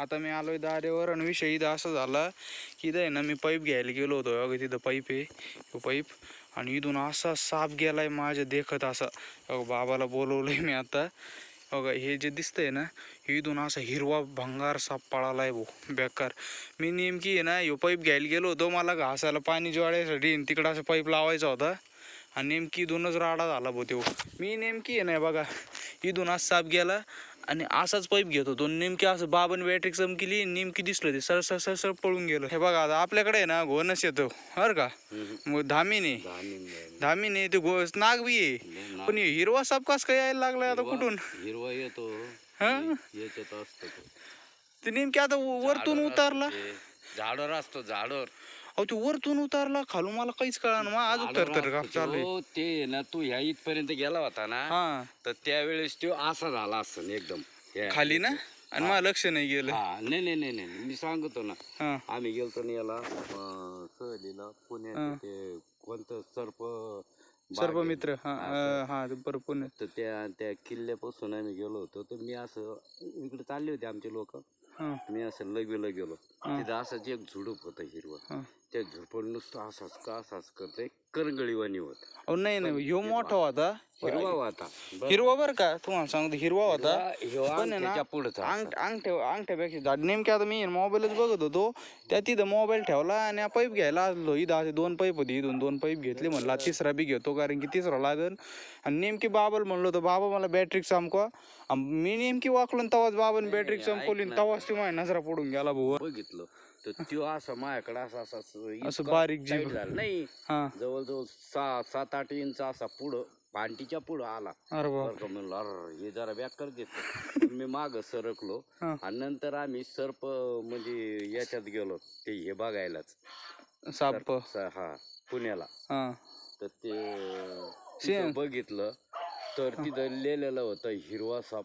आता मी आलोय दारेवर आणि विषय इथं असं झाला की इथं आहे ना मी पाईप घ्यायला गेलो होतो. अगं तिथं पाईप आहे तो पाईप. आणि इथून असा साप गेलाय माझ्या देखत असा. अगं बाबाला बोलवलंय मी आता. बघा हे जे दिसतंय ना हे इथून असा हिरवा भंगार साप पळालाय भाऊ बेकार. मी नेमकी आहे ना ह्यो पाईप घ्यायला गेलो होतो मला घासायला पाणी ज्वाळ्यासाठी तिकडं असं पाईप लावायचा होता. आणि नेमकी इथूनच राडा झाला भाऊ तो मी नेमकी आहे ना बघा इथून आज साप गेला आणि असाच पाईप घेत होतो नेमकी असं बाबन बॅटरी चमकिली नेमकी दिसलं ते. सर सर सर सर पळून गेलं. हे बघा आता आपल्याकडे आहे ना घोणच येतो. बरं का? मग धामीने. धामीने ते घो नाग बी आहे. पण हिरवा साप कस काय यायला लागलाय आता कुठून? हिरवा येतो. हा? तो. ते नेमकी आता वरतून उतारला. झाडावर असतो झाडावर. अहो ते वरतून उतारला खालून मला काहीच कळा ना मग अजून तर तर झाडावर का असतो चालू आहे. तो. ते ना तू ह्या इथपर्यंत गेला होता ना हा. तर त्यावेळेस तो असा झाला असं एकदम. खाली ना? आणि मला लक्ष नाही गेलं. हा नाही नाही नाही नाही. मी सांगतो ना हा. आम्ही गेलतो ना याला अं, सहलीला पुण्यात ते कोणतं सर्प बाग सर्व आहे. मित्र हा अं, हा ते बरं पुणे तर त्या त्या किल्ल्यापासून आम्ही गेलो होतो तर मी असं इकडे चालले होते आमचे लोक. हा मी असं लगेला गेलो. तिथं असंच एक झुडूप होतं हिरवं. त्या झुडपड नुसतं असाच का असाच करतोय? करंगळीवाणी होत. अहो नाही नाही ह्यो मोठा होता. हिरवा होता. हिरवा बरं का? तुम्हाला सांगतो हिरवा होता. पण आहे ना, त्याच्या पुढचा अंग अंगठ्या अंगठ्यापेक्षा झाड नेमके आता मी मोबाईलच बघत होतो. त्या तिथं मोबाईल ठेवला आणि पाईप घ्यायला आलो. इथं असे दोन पाईप होते. इथून दोन पाईप घेतले म्हणला तिसरा बी घेतो कारण की तिसरा लागन. आणि नेमकी बाबाला म्हणलं होतं बाबा मला बॅटरी चमकवा. मी नेमकी वाकलो तवाच बाबाने बॅटरी चमकवली तवाच ती माझ्या नजरा पडून गेला भाऊ. बघितलं. तर तो असं माझ्याकडे असं असं असं असं इतका बारीक tight जीभ झाला. नाही हा. जवळजवळ सहा सात आठ इंच असा पुढं पांटीच्या पुढं आला. अरे बाबा बरं का म्हणलं अरे हे जरा बेकार दिसत मी माग सरकलो. हा. आणि नंतर आम्ही सर्प म्हणजे याच्यात गेलो ते हे बघायलाच. साप. स- हा पुण्याला. हा. तर ते. तिथं बघितलं तर तिथं लिहिलेलं होतं हिरवा साप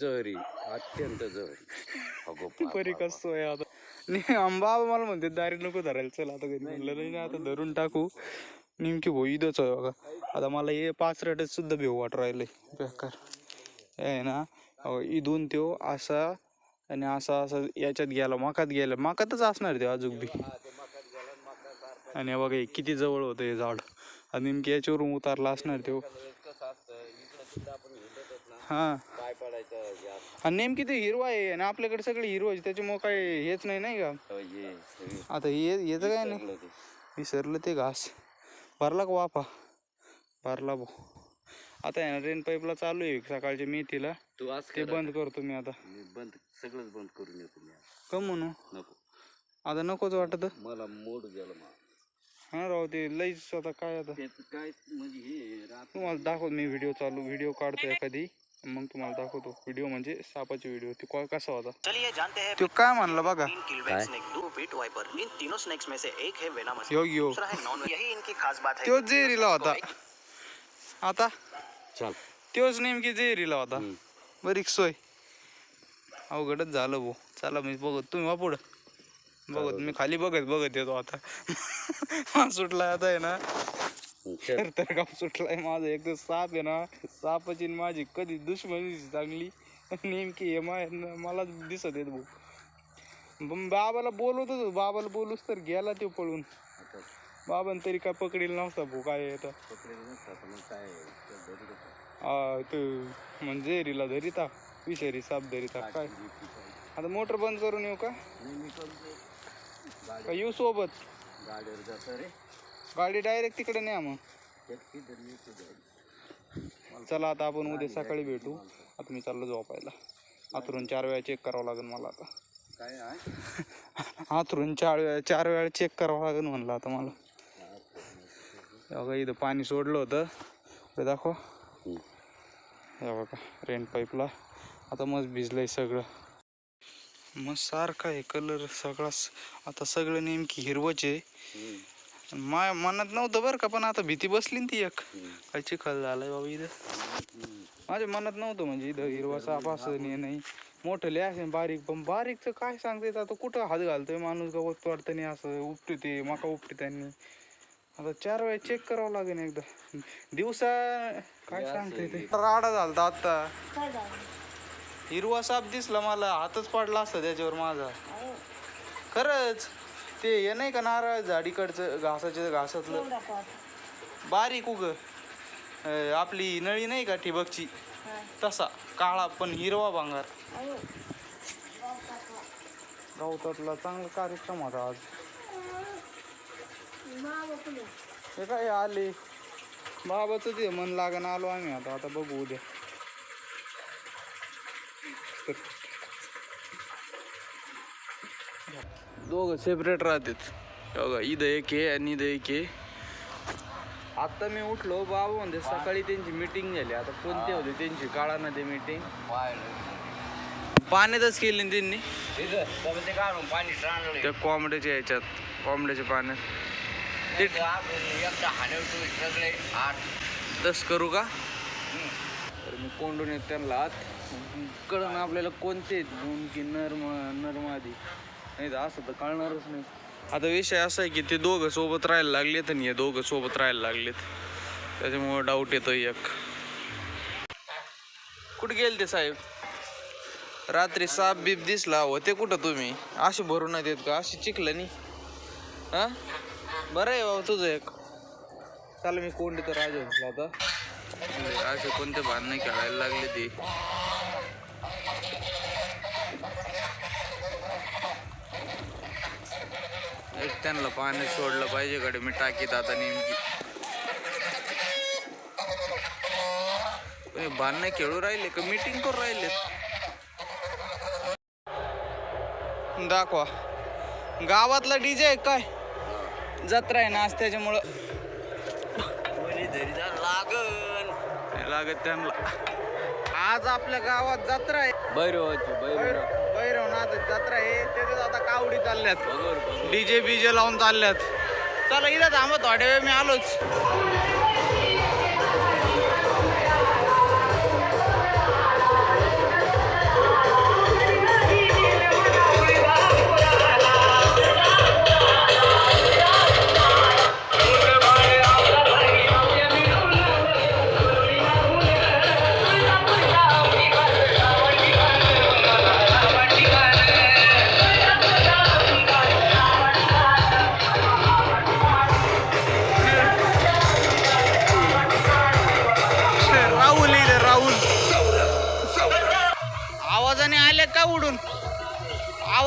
जहरी अत्यंत जहरी. अगो परी बाप. कसं आहे आता. नाही बाबा मला म्हणते दारी नको धरायला चल आता घरी. म्हणलं नाही ना आता धरून टाकू. नेमकी भाऊ इथंच आहे बघा. आता मला हे पाच रटच सुद्धा भेव वाट राहिले बेकार. हे आहे ना अहो, इथून त्यो असा आणि असा असा याच्यात गेला माकात गेला. माकातच असणार ते अजून बी. आणि बघा हे किती जवळ होतं हे झाड. आणि नेमकी याच्यावरून उतारला असणार तो हां पाय पडायचं हे असं. आणि नेमकी ते हिरवा आहे आणि आपल्याकडे सगळे हिरवा आहे त्याच्यामुळे काय हेच नाही नाही का? हे हे आता हे याचं काय नाही. सगळं ते. विसरलं ते घास. भरला का वापा भरला भाऊ. आता आहे ना रेन पाईपला चालू आहे सकाळच्या मेथीला. तू आज ते बंद करतो मी आता. मी बंद सगळंच बंद करून येतो मी आज. कम म्हणू? नको. आता नकोच वाटत. मला मूड गेलं हा राहू ते लईच आता काय आता? त्याचं काय म्हणजे हे रात तुम्हाला दाखवतो मी व्हिडिओ चालू व्हिडिओ काढतो एखादी. मग तुम्हाला दाखवतो. व्हिडिओ म्हणजे सापाची व्हिडिओ ती को- कसा होता? चलिए जानते हैं तो काय म्हणला बघा? तीन किलवेट स्नेक दो बीट वाइपर इन तीनों स्नेक्स में से एक है वेनामस यो यो. दूसरा है नॉन यही इनकी खास बात है तो जेरीला होता। आता? चल। तोच नेमकी जेरीला होता. बरीच सोय. अवघडच झालं भाऊ. चला मी बघत तुम्ही वा पुढं. बघत मी खाली बघत बघत येतो आता. हा सुटलाय आता आहे ना. तर तर काम सुटलाय माझं. एक तर साप आहे ना सापाची आणि माझी कधी दुश्मनी चांगली. नेमकी हे मा मला दिसत येत भाऊ. मग बाबाला बोलवत होतो. बाबाला बोलूस तर गेला तो पळून. बाबान तरी काय पकडेल नव्हता भाऊ काय येतं ते म्हणजे रिला धरिता विषारी साप धरिता काय. आता मोटर बंद करून येऊ का? का येऊ सोबत? गाडीवर जातो रे. गाडी डायरेक्ट तिकडे नाही मग. चला आता आपण उद्या सकाळी भेटू. आता मी चाललो झोपायला. अथरून चार वेळा चेक करावं लागेल मला आता. काय आहे चार वेळा चार वेळा चेक करावं लागेल म्हणलं आता मला. इथं पाणी सोडलं होतं. दाखव दाखवा. हम्म. बघा रेन पाईपला आता मस्त भिजलंय सगळं. मग सारखा आहे कलर सगळाच आता सगळं नेमकी हिरवच आहे. माय मनात नव्हतं बरं का पण आता भीती बसली ना ती एक. काय चिखल झालाय बाबा इथं. माझ्या मनात नव्हतं म्हणजे इथं हिरवा साप असं नाही नाही. मोठं लय असेल बारीक पण बारीकचं काय सांगते आता कुठं हात घालतोय माणूस गवत वाढतानी असं उपटते मका उपटतानी आता चार वेळा चेक करावं लागेल एकदा. दिवसा काय सांगते ते राडा झालता आता हिरवा साप दिसला मला हातच पडला असता त्याच्यावर माझा. खरंच? ते हे नाही का नारळ झाडीकडचं घासाच्या घासातलं? बारीक उग. आपली नळी नाही का ठिबकची? तसा काळा पण हिरवा भांगार. गवतातला चांगला कार्यक्रम होता आज. हे. काय आले? बाबाचं ते मन लागण आलो आम्ही आता आता बघू उद्या. दोघं सेपरेट राहतात. बघा इथं एक आहे आणि इथं एक आहे. आत्ता मी उठलो बाबा म्हणते सकाळी त्यांची मीटिंग झाली. आता कोणते होते त्यांची? काळा ना ते मीटिंग पाण्यातच केली ना त्यांनी. ते काढून पाणी त्या कोंबड्याच्या ह्याच्यात कोंबड्याच्या पाण्यात. ते एकदा हाणवतो सगळे आठ तस करू का? तर मी कोंडून येत त्यांना आत कळण आपल्याला कोणते आहेत, दोन की नर्म नर्मादी नाही तर असं तर कळणारच नाही. आता विषय असा आहे की ते दोघं सोबत राहायला लागलेत आणि हे दोघं सोबत राहायला लागलेत. त्याच्यामुळं डाऊट येतो एक. कुठे गेले ते साहेब? रात्री साप बीप दिसला. होते कुठं तुम्ही? असे भरून नाही देत का? अशी चिखलं नाही. हां? बरं आहे बाबा तुझं एक. चाल मी कोंडी तर राजा म्हटलं आता. असे कोणते भान नाही खेळायला लागले ते? एक त्यांना पाणी सोडलं पाहिजे कडे मी टाकीत आता नेमकी. भांडणं खेळू राहिले का? मीटिंग करू राहिले. दाखवा. गावातला डीजे आहे काय? जत्रा आहे ना आज त्याच्यामुळं. लागन लागत त्यांना. आज आपल्या गावात जत्रा आहे. बैरवाची बैरव भैरवनाथ जत्रा आहे त्याच्यात आता कावडी चालल्यात. डीजे बीजे लावून चालल्यात. चला इथं थांबा थोड्या वेळ मी आलोच.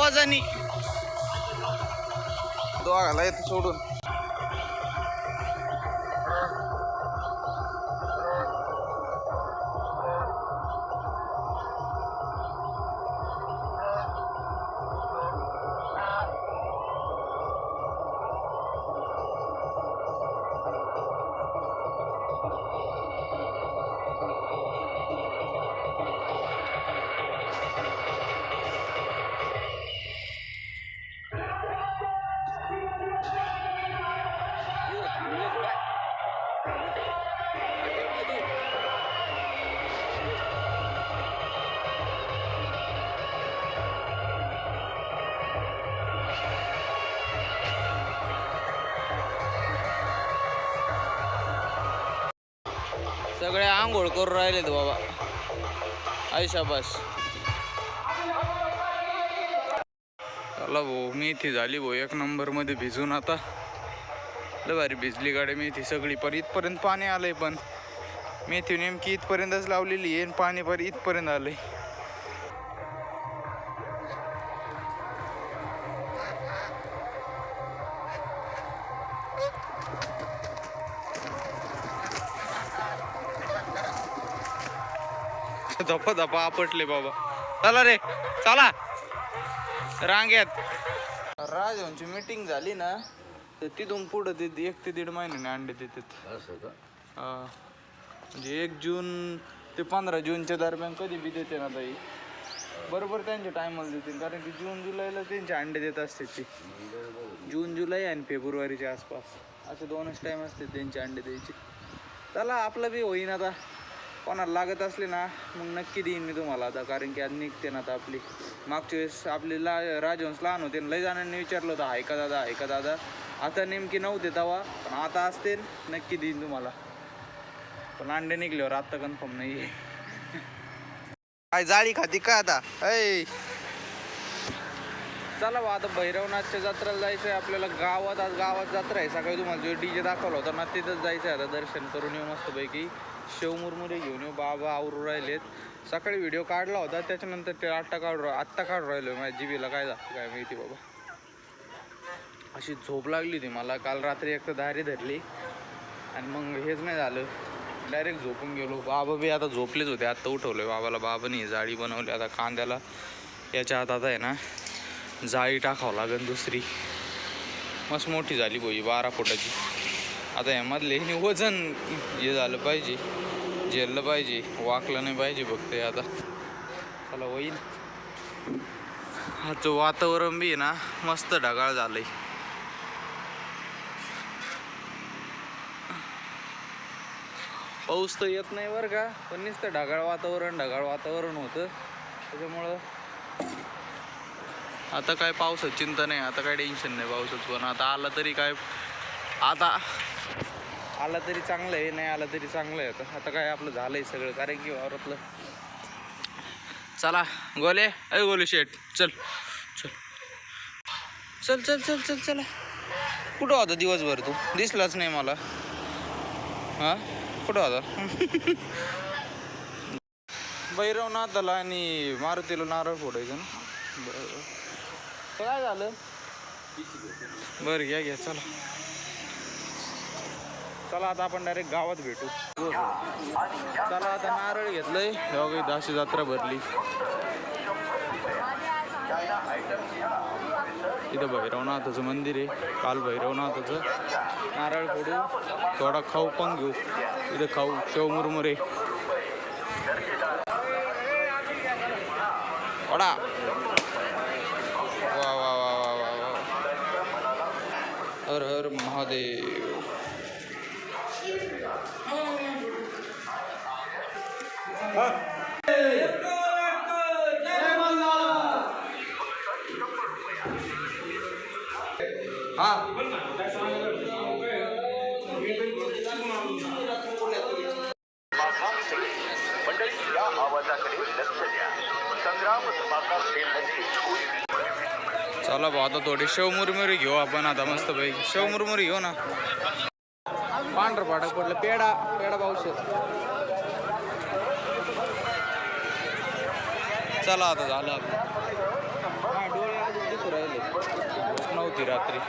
आवाजाने. दोघाला येतो सोडून. सगळे आंघोळ करून राहिलेत बाबा. आयशाबास चला भाऊ मेथी झाली भाऊ एक नंबरमध्ये भिजून आता. लय भारी भिजली गाडी मेथी सगळी पर इथपर्यंत पाणी आलंय पण. मेथी नेमकी इथपर्यंतच लावलेली आहे आणि पाणी पर इथपर्यंत आलंय. धपा धपा आपटले बाबा. चला रे चला. रांग्यात राजहंची मीटिंग झाली ना तर तिथून पुढं ते एक ते दीड महिन्याने अंडे देतात. असं का? हा. म्हणजे एक जून ते पंधरा जूनच्या दरम्यान कधी बी देते ना ताई. बरोबर त्यांच्या टायमाला देतील कारण की जून जुलैला त्यांचे अंडे देत असते ते. जून जुलै आणि फेब्रुवारीच्या आसपास. असे दोनच टाईम असते त्यांचे अंडे द्यायचे. चला आपलं बी होईन आता. कोणाला लागत असले ना मग नक्की देईन मी तुम्हाला आता कारण की आज निघते ना आता आपली. मागच्या वेळेस आपले ला राजवंश लहान होते लय जणांनी विचारलं होतं हाय का दादा हाय का दादा? आता नेमकी नव्हते तेव्हा पण आता असते नक्की देईन तुम्हाला. पण अंडे निघल्यावर आत्ता कन्फर्म नाही आहे. काय जाळी खाती का आता? ऐ! चला बा आता भैरवनाथच्या जत्रेला जायचं आहे आपल्याला गावात आज गावात जत्रा आहे. सकाळी तुम्हाला जो डी जे दाखवला होता ना तिथंच जायचं आहे आता दर्शन करून येऊ मस्तपैकी. शेवमुरमुरे घेऊन येऊ. बाबा आवरू राहिलेत. सकाळी व्हिडिओ काढला होता. त्याच्यानंतर ते आत्ता काढू आत्ता काढू राहिलो माझ्या जीबीला काय झालं? काय माहिती बाबा. अशी झोप लागली होती मला. काल रात्री एक तर दारी धरली. आणि मग हेच नाही झालं. डायरेक्ट झोपून गेलो. बाबा बी आता झोपलेच होते. आत्ता उठवलं बाबाला. बाबानी जाळी बनवली. आता कांद्याला याच्या हातात आहे ना जाळी टाकावं लागेल दुसरी. मस्त मोठी झाली बोई बारा फुटाची. आता यामधले हे वजन हे झालं पाहिजे झेललं पाहिजे वाकलं नाही पाहिजे फक्त आता. चला होईल. आजचं वातावरण बी आहे ना मस्त ढगाळ झालंय. पाऊस तर येत नाही बरं का पण नुसतं ढगाळ वातावरण ढगाळ वातावरण होतं. त्याच्यामुळं आता काय पावसाची चिंता नाही आता काय टेन्शन नाही पावसाचं. पण आता आला तरी काय आता आला तरी चांगलं आहे नाही आला तरी चांगलं आहे. आता आता काय आपलं झालंय सगळं कारण की वावरातलं. चला गोले. अय गोले शेट चल चल. चल चल चल चल चला. कुठं होता दिवसभर तू? दिसलाच नाही मला. हां? कुठं होता? भैरवनाथाला आणि मारुतीला नारळ फोडायचं ना? बरं. काय झालं? बरं घ्या घ्या चला. चला आता आपण डायरेक्ट गावात भेटू. चला आता नारळ घेतलंय. हो, तेव्हा दाशी जत्रा भरली. इथं भैरवनाथाचं मंदिर आहे. काल भैरवनाथाचं नारळ फोडू. थोडा खाऊ पण घेऊ. इथं खाऊ. शेव मुरमुरे. वडा. वा वा वा वा वा वा. हर हर महादेव. हा चला भाऊ आता थोडी शेव मुरमुरी घेऊ आपण आता मस्त पैकी शेव मुरमुरी घेऊ ना. पांढर पाडक पडलं पेडा पेडा पाऊस चला आता झालं आपलं. हा, डोळे अजून दिसू राहिले. नव्हती रात्री.